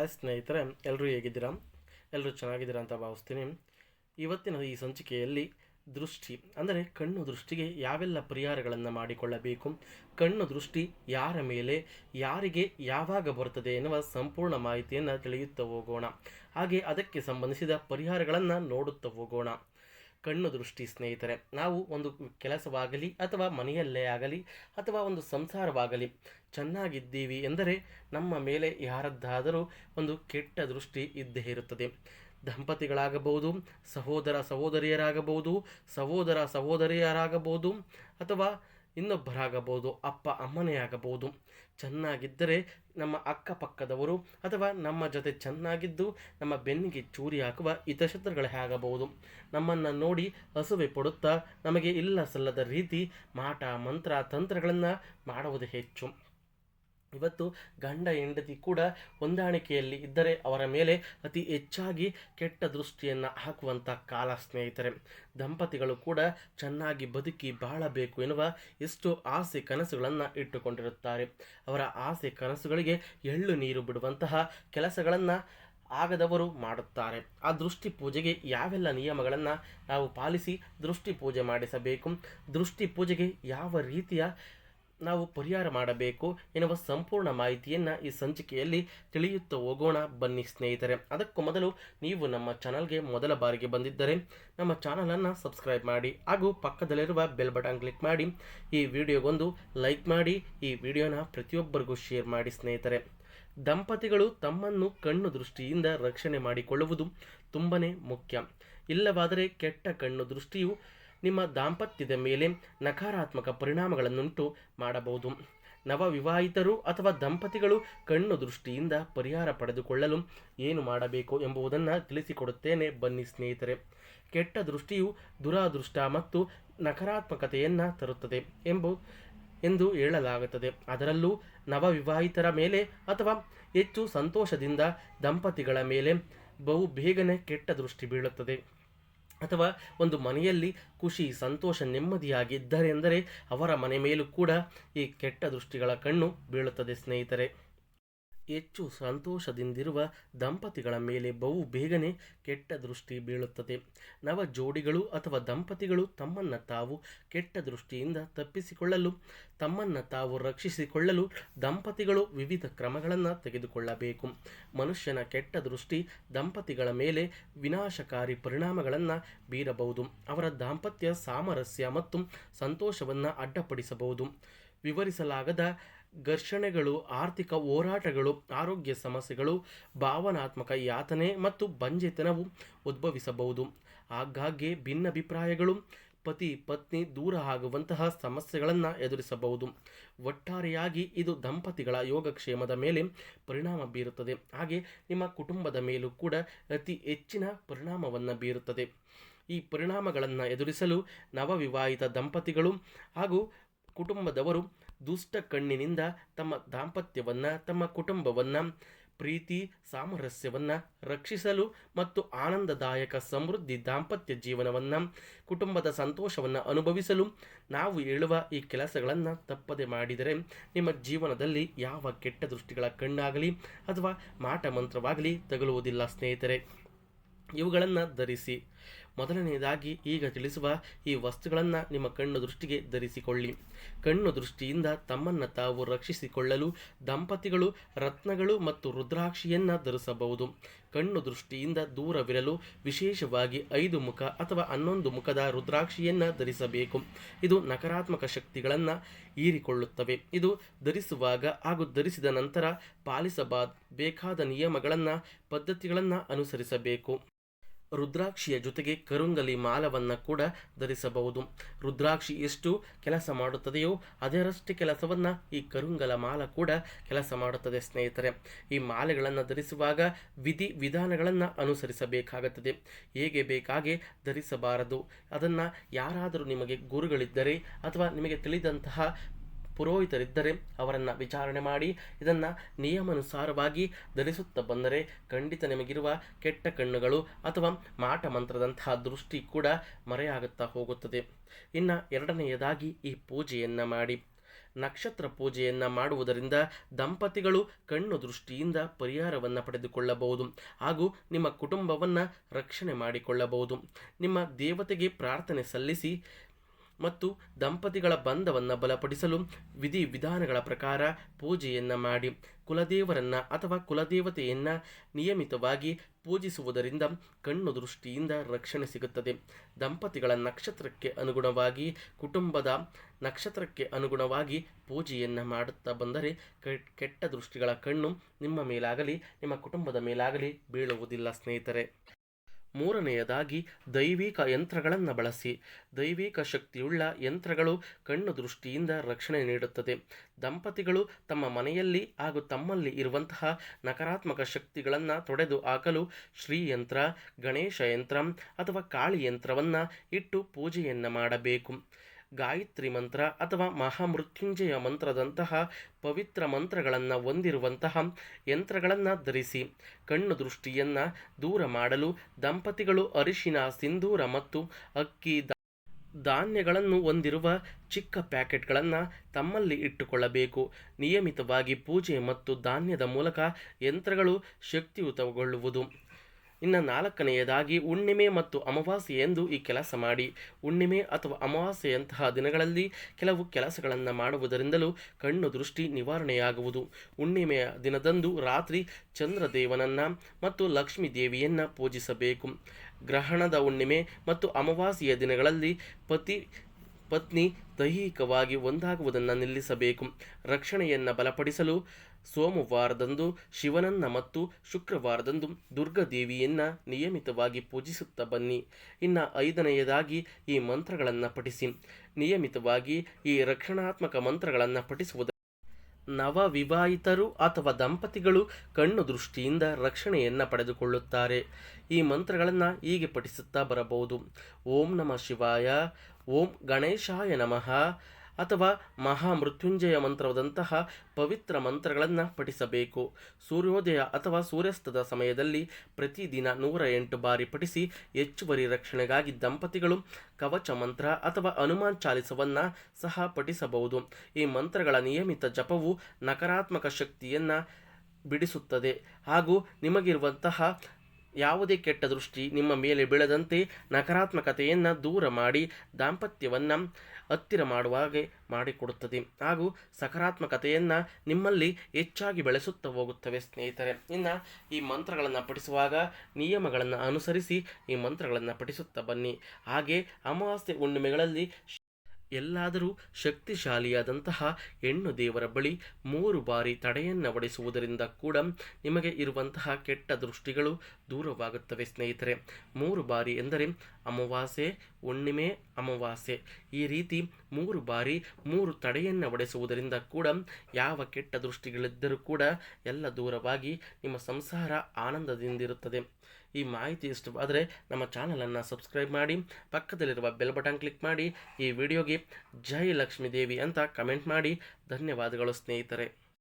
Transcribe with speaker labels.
Speaker 1: Hi ಸ್ನೇಹಿತರೆ ಎಲ್ಲರೂ ಹೇಗಿದ್ದೀರಾ? ಎಲ್ಲರೂ ಚೆನ್ನಾಗಿದ್ದೀರಾ ಅಂತ ಭಾವಿಸ್ತೀನಿ. ಇವತ್ತಿನ ಈ ಸಂಚಿಕೆಯಲ್ಲಿ ದೃಷ್ಟಿ, ಅಂದರೆ ಕಣ್ಣು ದೃಷ್ಟಿಗೆ ಯಾವೆಲ್ಲ ಪರಿಹಾರಗಳನ್ನು ಮಾಡಿಕೊಳ್ಳಬೇಕು? ಕಣ್ಣು ದೃಷ್ಟಿ ಯಾರ ಮೇಲೆ, ಯಾರಿಗೆ ಯಾವಾಗ ಬರುತ್ತದೆ ಎನ್ನುವ ಸಂಪೂರ್ಣ ಮಾಹಿತಿಯನ್ನು ತಿಳಿಯುತ್ತಾ ಹೋಗೋಣ. ಹಾಗೆ ಅದಕ್ಕೆ ಸಂಬಂಧಿಸಿದ ಪರಿಹಾರಗಳನ್ನು ನೋಡುತ್ತಾ ಹೋಗೋಣ. ಕಣ್ಣು ದೃಷ್ಟಿ ಸ್ನೇಹಿತರೆ, ನಾವು ಒಂದು ಕೆಲಸವಾಗಲಿ ಅಥವಾ ಮನೆಯಲ್ಲೇ ಆಗಲಿ ಅಥವಾ ಒಂದು ಸಂಸಾರವಾಗಲಿ ಚೆನ್ನಾಗಿದ್ದೀವಿ ಎಂದರೆ ನಮ್ಮ ಮೇಲೆ ಯಾರದ್ದಾದರೂ ಒಂದು ಕೆಟ್ಟ ದೃಷ್ಟಿ ಇದ್ದೇ ಇರುತ್ತದೆ. ದಂಪತಿಗಳಾಗಬಹುದು, ಸಹೋದರ ಸಹೋದರಿಯರಾಗಬಹುದು ಸಹೋದರ ಸಹೋದರಿಯರಾಗಬಹುದು ಅಥವಾ ಇನ್ನೊಬ್ಬರಾಗಬಹುದು, ಅಪ್ಪ ಅಮ್ಮನೇ ಆಗಬಹುದು ಚೆನ್ನಾಗಿದ್ದರೆ ನಮ್ಮ ಅಕ್ಕಪಕ್ಕದವರು ಅಥವಾ ನಮ್ಮ ಜೊತೆ ಚೆನ್ನಾಗಿದ್ದು, ನಮ್ಮ ಬೆನ್ನಿಗೆ ಚೂರಿ ಹಾಕುವ ಹಿತಶತ್ರುಗಳೇ ಆಗಬಹುದು. ನಮ್ಮನ್ನು ನೋಡಿ ಹಸುವೆ ಪಡುತ್ತಾ, ನಮಗೆ ಇಲ್ಲ ಸಲ್ಲದ ರೀತಿ ಮಾಟ, ಮಂತ್ರ, ತಂತ್ರಗಳನ್ನು ಮಾಡುವುದು ಹೆಚ್ಚು. ಇವತ್ತು ಗಂಡ ಹೆಂಡತಿ ಕೂಡ ಹೊಂದಾಣಿಕೆಯಲ್ಲಿ ಇದ್ದರೆ ಅವರ ಮೇಲೆ ಅತಿ ಹೆಚ್ಚಾಗಿ ಕೆಟ್ಟ ದೃಷ್ಟಿಯನ್ನು ಹಾಕುವಂಥ ಕಾಲ ಸ್ನೇಹಿತರೆ. ದಂಪತಿಗಳು ಕೂಡ ಚೆನ್ನಾಗಿ ಬದುಕಿ ಬಾಳಬೇಕು ಎನ್ನುವ ಎಷ್ಟು ಆಸೆ ಕನಸುಗಳನ್ನು ಇಟ್ಟುಕೊಂಡಿರುತ್ತಾರೆ. ಅವರ ಆಸೆ ಕನಸುಗಳಿಗೆ ಎಳ್ಳು ನೀರು ಬಿಡುವಂತಹ ಕೆಲಸಗಳನ್ನು ಆಗದವರು ಮಾಡುತ್ತಾರೆ. ಆ ದೃಷ್ಟಿ ಪೂಜೆಗೆ ಯಾವೆಲ್ಲ ನಿಯಮಗಳನ್ನು ನಾವು ಪಾಲಿಸಿ ದೃಷ್ಟಿ ಪೂಜೆ ಮಾಡಿಸಬೇಕು? ದೃಷ್ಟಿ ಪೂಜೆಗೆ ಯಾವ ರೀತಿಯ ನಾವು ಪರಿಹಾರ ಮಾಡಬೇಕು ಎನ್ನುವ ಸಂಪೂರ್ಣ ಮಾಹಿತಿಯನ್ನು ಈ ಸಂಚಿಕೆಯಲ್ಲಿ ತಿಳಿಯುತ್ತಾ ಹೋಗೋಣ. ಬನ್ನಿ ಸ್ನೇಹಿತರೆ, ಅದಕ್ಕೂ ಮೊದಲು ನೀವು ನಮ್ಮ ಚಾನಲ್ಗೆ ಮೊದಲ ಬಾರಿಗೆ ಬಂದಿದ್ದರೆ ನಮ್ಮ ಚಾನಲನ್ನು ಸಬ್ಸ್ಕ್ರೈಬ್ ಮಾಡಿ ಹಾಗೂ ಪಕ್ಕದಲ್ಲಿರುವ ಬೆಲ್ ಬಟನ್ ಕ್ಲಿಕ್ ಮಾಡಿ, ಈ ವಿಡಿಯೋಗೊಂದು ಲೈಕ್ ಮಾಡಿ, ಈ ವಿಡಿಯೋನ ಪ್ರತಿಯೊಬ್ಬರಿಗೂ ಶೇರ್ ಮಾಡಿ ಸ್ನೇಹಿತರೆ. ದಂಪತಿಗಳು ತಮ್ಮನ್ನು ಕಣ್ಣು ದೃಷ್ಟಿಯಿಂದ ರಕ್ಷಣೆ ಮಾಡಿಕೊಳ್ಳುವುದು ತುಂಬನೇ ಮುಖ್ಯ. ಇಲ್ಲವಾದರೆ ಕೆಟ್ಟ ಕಣ್ಣು ದೃಷ್ಟಿಯು ನಿಮ್ಮ ದಾಂಪತ್ಯದ ಮೇಲೆ ನಕಾರಾತ್ಮಕ ಪರಿಣಾಮಗಳನ್ನುಂಟು ಮಾಡಬಹುದು. ನವವಿವಾಹಿತರು ಅಥವಾ ದಂಪತಿಗಳು ಕಣ್ಣು ದೃಷ್ಟಿಯಿಂದ ಪರಿಹಾರ ಪಡೆದುಕೊಳ್ಳಲು ಏನು ಮಾಡಬೇಕು ಎಂಬುದನ್ನು ತಿಳಿಸಿಕೊಡುತ್ತೇನೆ ಬನ್ನಿ ಸ್ನೇಹಿತರೆ. ಕೆಟ್ಟ ದೃಷ್ಟಿಯು ದುರಾದೃಷ್ಟ ಮತ್ತು ನಕಾರಾತ್ಮಕತೆಯನ್ನು ತರುತ್ತದೆ ಎಂಬು, ಎಂದು ಹೇಳಲಾಗುತ್ತದೆ. ಅದರಲ್ಲೂ ನವವಿವಾಹಿತರ ಮೇಲೆ ಅಥವಾ ಹೆಚ್ಚು ಸಂತೋಷದಿಂದ ದಂಪತಿಗಳ ಮೇಲೆ ಬಹು ಬೇಗನೆ ಕೆಟ್ಟ ದೃಷ್ಟಿ ಬೀಳುತ್ತದೆ. ಅಥವಾ ಒಂದು ಮನೆಯಲ್ಲಿ ಖುಷಿ, ಸಂತೋಷ ನೆಮ್ಮದಿಯಾಗಿ ಇದ್ದಾರೆ ಎಂದರೆ ಅವರ ಮನೆ ಮೇಲೂ ಕೂಡ ಈ ಕೆಟ್ಟ ದೃಷ್ಟಿಗಳ ಕಣ್ಣು ಬೀಳುತ್ತದೆ ಸ್ನೇಹಿತರೆ. ಹೆಚ್ಚು ಸಂತೋಷದಿಂದಿರುವ ದಂಪತಿಗಳ ಮೇಲೆ ಬಹು ಬೇಗನೆ ಕೆಟ್ಟ ದೃಷ್ಟಿ ಬೀಳುತ್ತದೆ. ನವ ಜೋಡಿಗಳು ಅಥವಾ ದಂಪತಿಗಳು ತಮ್ಮನ್ನು ತಾವು ಕೆಟ್ಟ ದೃಷ್ಟಿಯಿಂದ ತಪ್ಪಿಸಿಕೊಳ್ಳಲು, ತಮ್ಮನ್ನು ತಾವು ರಕ್ಷಿಸಿಕೊಳ್ಳಲು ದಂಪತಿಗಳು ವಿವಿಧ ಕ್ರಮಗಳನ್ನು ತೆಗೆದುಕೊಳ್ಳಬೇಕು. ಮನುಷ್ಯನ ಕೆಟ್ಟ ದೃಷ್ಟಿ ದಂಪತಿಗಳ ಮೇಲೆ ವಿನಾಶಕಾರಿ ಪರಿಣಾಮಗಳನ್ನು ಬೀರಬಹುದು. ಅವರ ದಾಂಪತ್ಯ ಸಾಮರಸ್ಯ ಮತ್ತು ಸಂತೋಷವನ್ನು ಅಡ್ಡಪಡಿಸಬಹುದು. ವಿವರಿಸಲಾಗದ ಘರ್ಷಣೆಗಳು, ಆರ್ಥಿಕ ಹೋರಾಟಗಳು, ಆರೋಗ್ಯ ಸಮಸ್ಯೆಗಳು, ಭಾವನಾತ್ಮಕ ಯಾತನೆ ಮತ್ತು ಬಂಜೆತನವು ಉದ್ಭವಿಸಬಹುದು. ಆಗಾಗ್ಗೆ ಭಿನ್ನಾಭಿಪ್ರಾಯಗಳು, ಪತಿ ಪತ್ನಿ ದೂರ ಆಗುವಂತಹ ಸಮಸ್ಯೆಗಳನ್ನು ಎದುರಿಸಬಹುದು. ಒಟ್ಟಾರೆಯಾಗಿ ಇದು ದಂಪತಿಗಳ ಯೋಗಕ್ಷೇಮದ ಮೇಲೆ ಪರಿಣಾಮ ಬೀರುತ್ತದೆ. ಹಾಗೆ ನಿಮ್ಮ ಕುಟುಂಬದ ಮೇಲೂ ಕೂಡ ಅತಿ ಹೆಚ್ಚಿನ ಪರಿಣಾಮವನ್ನು ಬೀರುತ್ತದೆ. ಈ ಪರಿಣಾಮಗಳನ್ನು ಎದುರಿಸಲು ನವವಿವಾಹಿತ ದಂಪತಿಗಳು ಹಾಗೂ ಕುಟುಂಬದವರು ದುಷ್ಟ ಕಣ್ಣಿನಿಂದ ತಮ್ಮ ದಾಂಪತ್ಯವನ್ನು, ತಮ್ಮ ಕುಟುಂಬವನ್ನು, ಪ್ರೀತಿ, ಸಾಮರಸ್ಯವನ್ನು ರಕ್ಷಿಸಲು ಮತ್ತು ಆನಂದದಾಯಕ ಸಮೃದ್ಧಿ ದಾಂಪತ್ಯ ಜೀವನವನ್ನು, ಕುಟುಂಬದ ಸಂತೋಷವನ್ನು ಅನುಭವಿಸಲು ನಾವು ಹೇಳುವ ಈ ಕೆಲಸಗಳನ್ನು ತಪ್ಪದೆ ಮಾಡಿದರೆ ನಿಮ್ಮ ಜೀವನದಲ್ಲಿ ಯಾವ ಕೆಟ್ಟ ದೃಷ್ಟಿಗಳ ಕಣ್ಣಾಗಲಿ ಅಥವಾ ಮಾಟ ಮಂತ್ರವಾಗಲಿ ತಗಲುವುದಿಲ್ಲ ಸ್ನೇಹಿತರೆ. ಇವುಗಳನ್ನು ಧರಿಸಿ ಮೊದಲನೆಯದಾಗಿ ಈಗ ತಿಳಿಸುವ ಈ ವಸ್ತುಗಳನ್ನು ನಿಮ್ಮ ಕಣ್ಣು ದೃಷ್ಟಿಗೆ ಧರಿಸಿಕೊಳ್ಳಿ. ಕಣ್ಣು ದೃಷ್ಟಿಯಿಂದ ತಮ್ಮನ್ನು ತಾವು ರಕ್ಷಿಸಿಕೊಳ್ಳಲು ದಂಪತಿಗಳು ರತ್ನಗಳು ಮತ್ತು ರುದ್ರಾಕ್ಷಿಯನ್ನು ಧರಿಸಬಹುದು. ಕಣ್ಣು ದೃಷ್ಟಿಯಿಂದ ದೂರವಿರಲು ವಿಶೇಷವಾಗಿ ಐದು ಮುಖ ಅಥವಾ ಹನ್ನೊಂದು ಮುಖದ ರುದ್ರಾಕ್ಷಿಯನ್ನು ಧರಿಸಬೇಕು. ಇದು ನಕಾರಾತ್ಮಕ ಶಕ್ತಿಗಳನ್ನು ಹೀರಿಕೊಳ್ಳುತ್ತವೆ. ಇದು ಧರಿಸುವಾಗ ಹಾಗೂ ಧರಿಸಿದ ನಂತರ ಪಾಲಿಸಬಾ ಬೇಕಾದ ನಿಯಮಗಳನ್ನು, ಪದ್ಧತಿಗಳನ್ನು ಅನುಸರಿಸಬೇಕು. ರುದ್ರಾಕ್ಷಿಯ ಜೊತೆಗೆ ಕರುಂಗಲಿ ಮಾಲವನ್ನು ಕೂಡ ಧರಿಸಬಹುದು. ರುದ್ರಾಕ್ಷಿ ಎಷ್ಟು ಕೆಲಸ ಮಾಡುತ್ತದೆಯೋ ಅದರಷ್ಟು ಕೆಲಸವನ್ನು ಈ ಕರುಂಗಲ ಮಾಲ ಕೂಡ ಕೆಲಸ ಮಾಡುತ್ತದೆ ಸ್ನೇಹಿತರೆ. ಈ ಮಾಲೆಗಳನ್ನು ಧರಿಸುವಾಗ ವಿಧಿ ವಿಧಾನಗಳನ್ನು ಅನುಸರಿಸಬೇಕಾಗುತ್ತದೆ. ಹೇಗೆ ಬೇಕಾಗೆ ಧರಿಸಬಾರದು? ಅದನ್ನು ಯಾರಾದರೂ ನಿಮಗೆ ಗುರುಗಳಿದ್ದರೆ ಅಥವಾ ನಿಮಗೆ ತಿಳಿದಂತಹ ಪುರೋಹಿತರಿದ್ದರೆ ಅವರನ್ನು ವಿಚಾರಣೆ ಮಾಡಿ ಇದನ್ನು ನಿಯಮಾನುಸಾರವಾಗಿ ಧರಿಸುತ್ತಾ ಬಂದರೆ ಖಂಡಿತ ನಿಮಗಿರುವ ಕೆಟ್ಟ ಕಣ್ಣುಗಳು ಅಥವಾ ಮಾಟ ಮಂತ್ರದಂತಹ ದೃಷ್ಟಿ ಕೂಡ ಮರೆಯಾಗುತ್ತಾ ಹೋಗುತ್ತದೆ. ಇನ್ನು ಎರಡನೆಯದಾಗಿ ಈ ಪೂಜೆಯನ್ನು ಮಾಡಿ. ನಕ್ಷತ್ರ ಪೂಜೆಯನ್ನು ಮಾಡುವುದರಿಂದ ದಂಪತಿಗಳು ಕಣ್ಣು ದೃಷ್ಟಿಯಿಂದ ಪರಿಹಾರವನ್ನು ಪಡೆದುಕೊಳ್ಳಬಹುದು ಹಾಗೂ ನಿಮ್ಮ ಕುಟುಂಬವನ್ನು ರಕ್ಷಣೆ ಮಾಡಿಕೊಳ್ಳಬಹುದು. ನಿಮ್ಮ ದೇವತೆಗೆ ಪ್ರಾರ್ಥನೆ ಸಲ್ಲಿಸಿ ಮತ್ತು ದಂಪತಿಗಳ ಬಂಧವನ್ನು ಬಲಪಡಿಸಲು ವಿಧಿ ವಿಧಾನಗಳ ಪ್ರಕಾರ ಪೂಜೆಯನ್ನು ಮಾಡಿ, ಕುಲದೇವರನ್ನ ಅಥವಾ ಕುಲದೇವತೆಯನ್ನು ನಿಯಮಿತವಾಗಿ ಪೂಜಿಸುವುದರಿಂದ ಕಣ್ಣು ದೃಷ್ಟಿಯಿಂದ ರಕ್ಷಣೆ ಸಿಗುತ್ತದೆ. ದಂಪತಿಗಳ ನಕ್ಷತ್ರಕ್ಕೆ ಅನುಗುಣವಾಗಿ, ಕುಟುಂಬದ ನಕ್ಷತ್ರಕ್ಕೆ ಅನುಗುಣವಾಗಿ ಪೂಜೆಯನ್ನು ಮಾಡುತ್ತಾ ಬಂದರೆ ಕೆಟ್ಟ ದೃಷ್ಟಿಗಳ ಕಣ್ಣು ನಿಮ್ಮ ಮೇಲಾಗಲಿ, ನಿಮ್ಮ ಕುಟುಂಬದ ಮೇಲಾಗಲಿ ಬೀಳುವುದಿಲ್ಲ ಸ್ನೇಹಿತರೆ. ಮೂರನೆಯದಾಗಿ ದೈವಿಕ ಯಂತ್ರಗಳನ್ನು ಬಳಸಿ. ದೈವಿಕ ಶಕ್ತಿಯುಳ್ಳ ಯಂತ್ರಗಳು ಕಣ್ಣು ದೃಷ್ಟಿಯಿಂದ ರಕ್ಷಣೆ ನೀಡುತ್ತದೆ. ದಂಪತಿಗಳು ತಮ್ಮ ಮನೆಯಲ್ಲಿ ಹಾಗೂ ತಮ್ಮಲ್ಲಿ ಇರುವಂತಹ ನಕಾರಾತ್ಮಕ ಶಕ್ತಿಗಳನ್ನು ತೊಡೆದು ಹಾಕಲು ಶ್ರೀಯಂತ್ರ ಗಣೇಶ ಯಂತ್ರ ಅಥವಾ ಕಾಳಿ ಯಂತ್ರವನ್ನು ಇಟ್ಟು ಪೂಜೆಯನ್ನು ಮಾಡಬೇಕು. ಗಾಯತ್ರಿ ಮಂತ್ರ ಅಥವಾ ಮಹಾಮೃತ್ಯುಂಜಯ ಮಂತ್ರದಂತಹ ಪವಿತ್ರ ಮಂತ್ರಗಳನ್ನು ಹೊಂದಿರುವಂತಹ ಯಂತ್ರಗಳನ್ನು ಧರಿಸಿ, ಕಣ್ಣು ದೃಷ್ಟಿಯನ್ನು ದೂರ ಮಾಡಲು ದಂಪತಿಗಳು ಅರಿಶಿನ, ಸಿಂಧೂರ ಮತ್ತು ಅಕ್ಕಿ ಧಾನ್ಯಗಳನ್ನು ಹೊಂದಿರುವ ಚಿಕ್ಕ ಪ್ಯಾಕೆಟ್ಗಳನ್ನು ತಮ್ಮಲ್ಲಿ ಇಟ್ಟುಕೊಳ್ಳಬೇಕು. ನಿಯಮಿತವಾಗಿ ಪೂಜೆ ಮತ್ತು ಧಾನ್ಯದ ಮೂಲಕ ಯಂತ್ರಗಳು ಶಕ್ತಿಯುತಗೊಳ್ಳುವುದು. ಇನ್ನು ನಾಲ್ಕನೆಯದಾಗಿ ಹುಣ್ಣಿಮೆ ಮತ್ತು ಅಮಾವಾಸ್ಯೆ ಎಂದು ಈ ಕೆಲಸ ಮಾಡಿ. ಹುಣ್ಣಿಮೆ ಅಥವಾ ಅಮಾವಾಸ್ಯೆಯಂತಹ ದಿನಗಳಲ್ಲಿ ಕೆಲವು ಕೆಲಸಗಳನ್ನು ಮಾಡುವುದರಿಂದಲೂ ಕಣ್ಣು ದೃಷ್ಟಿ ನಿವಾರಣೆಯಾಗುವುದು. ಹುಣ್ಣಿಮೆಯ ದಿನದಂದು ರಾತ್ರಿ ಚಂದ್ರದೇವನನ್ನು ಮತ್ತು ಲಕ್ಷ್ಮೀ ದೇವಿಯನ್ನು ಪೂಜಿಸಬೇಕು. ಗ್ರಹಣದ ಹುಣ್ಣಿಮೆ ಮತ್ತು ಅಮಾವಾಸ್ಯೆಯ ದಿನಗಳಲ್ಲಿ ಪತಿ ಪತ್ನಿ ದೈಹಿಕವಾಗಿ ಒಂದಾಗುವುದನ್ನು ನಿಲ್ಲಿಸಬೇಕು. ರಕ್ಷಣೆಯನ್ನು ಬಲಪಡಿಸಲು ಸೋಮವಾರದಂದು, ಶಿವನನ್ನ ಮತ್ತು ಶುಕ್ರವಾರದಂದು ದುರ್ಗಾದೇವಿಯನ್ನ ನಿಯಮಿತವಾಗಿ ಪೂಜಿಸುತ್ತಾ ಬನ್ನಿ. ಇನ್ನ ಐದನೆಯದಾಗಿ ಈ ಮಂತ್ರಗಳನ್ನು ಪಠಿಸಿ. ನಿಯಮಿತವಾಗಿ ಈ ರಕ್ಷಣಾತ್ಮಕ ಮಂತ್ರಗಳನ್ನು ಪಠಿಸುವುದು, ನವವಿವಾಹಿತರು ಅಥವಾ ದಂಪತಿಗಳು ಕಣ್ಣು ದೃಷ್ಟಿಯಿಂದ ರಕ್ಷಣೆಯನ್ನು ಪಡೆದುಕೊಳ್ಳುತ್ತಾರೆ. ಈ ಮಂತ್ರಗಳನ್ನು ಹೀಗೆ ಪಠಿಸುತ್ತಾ ಬರಬಹುದು. ಓಂ ನಮ ಶಿವಾಯ. ಓಂ ಗಣೇಶಾಯ ನಮಃ ಅಥವಾ ಮಹಾಮೃತ್ಯುಂಜಯ ಮಂತ್ರವಾದಂತಹ ಪವಿತ್ರ ಮಂತ್ರಗಳನ್ನು ಪಠಿಸಬೇಕು. ಸೂರ್ಯೋದಯ ಅಥವಾ ಸೂರ್ಯಾಸ್ತದ ಸಮಯದಲ್ಲಿ ಪ್ರತಿದಿನ ನೂರ ಎಂಟು ಬಾರಿ ಪಠಿಸಿ ಹೆಚ್ಚುವರಿ ರಕ್ಷಣೆಗಾಗಿ ದಂಪತಿಗಳು ಕವಚ ಮಂತ್ರ ಅಥವಾ ಹನುಮಾನ್ ಚಾಲಿಸವನ್ನು ಸಹ ಪಠಿಸಬಹುದು. ಈ ಮಂತ್ರಗಳ ನಿಯಮಿತ ಜಪವು ನಕಾರಾತ್ಮಕ ಶಕ್ತಿಯನ್ನು ಬಿಡಿಸುತ್ತದೆ. ಹಾಗೂ ನಿಮಗಿರುವಂತಹ ಯಾವುದೇ ಕೆಟ್ಟ ದೃಷ್ಟಿ ನಿಮ್ಮ ಮೇಲೆ ಬೀಳದಂತೆ ನಕಾರಾತ್ಮಕತೆಯನ್ನು ದೂರ ಮಾಡಿ ದಾಂಪತ್ಯವನ್ನು ಹತ್ತಿರ ಮಾಡುವ ಹಾಗೆ ಮಾಡಿಕೊಡುತ್ತದೆ. ಹಾಗೂ ಸಕಾರಾತ್ಮಕತೆಯನ್ನು ನಿಮ್ಮಲ್ಲಿ ಹೆಚ್ಚಾಗಿ ಬೆಳೆಸುತ್ತಾ ಹೋಗುತ್ತವೆ ಸ್ನೇಹಿತರೆ. ಇನ್ನು ಈ ಮಂತ್ರಗಳನ್ನು ಪಠಿಸುವಾಗ ನಿಯಮಗಳನ್ನು ಅನುಸರಿಸಿ ಈ ಮಂತ್ರಗಳನ್ನು ಪಠಿಸುತ್ತಾ ಬನ್ನಿ. ಹಾಗೆ ಅಮಾವಾಸ್ಯೆ ಹುಣ್ಣಿಮೆಗಳಲ್ಲಿ ಎಲ್ಲಾದರೂ ಶಕ್ತಿಶಾಲಿಯಾದಂತಹ ಹೆಣ್ಣು ದೇವರ ಬಳಿ ಮೂರು ಬಾರಿ ತಡೆಯನ್ನ ಒಡೆಸುವುದರಿಂದ ಕೂಡ ನಿಮಗೆ ಇರುವಂತಹ ಕೆಟ್ಟ ದೃಷ್ಟಿಗಳು ದೂರವಾಗುತ್ತವೆ, ಸ್ನೇಹಿತರೆ. ಮೂರು ಬಾರಿ ಎಂದರೆ ಅಮಾವಾಸ್ಯೆ, ಹುಣ್ಣಿಮೆ, ಅಮಾವಾಸ್ಯೆ. ಈ ರೀತಿ ಮೂರು ಬಾರಿ ಮೂರು ತಡೆಯನ್ನು ಒಡೆಸುವುದರಿಂದ ಕೂಡ ಯಾವ ಕೆಟ್ಟ ದೃಷ್ಟಿಗಳಿದ್ದರೂ ಕೂಡ ಎಲ್ಲ ದೂರವಾಗಿ ನಿಮ್ಮ ಸಂಸಾರ ಆನಂದದಿಂದಿರುತ್ತದೆ. ಈ ಮಾಹಿತಿ ಇಷ್ಟವಾದರೆ ನಮ್ಮ ಚಾನಲನ್ನು ಸಬ್ಸ್ಕ್ರೈಬ್ ಮಾಡಿ, ಪಕ್ಕದಲ್ಲಿರುವ ಬೆಲ್ ಬಟನ್ ಕ್ಲಿಕ್ ಮಾಡಿ, ಈ ವಿಡಿಯೋಗೆ ಜೈ ಲಕ್ಷ್ಮೀ ದೇವಿ ಅಂತ ಕಮೆಂಟ್ ಮಾಡಿ. ಧನ್ಯವಾದಗಳು ಸ್ನೇಹಿತರೆ.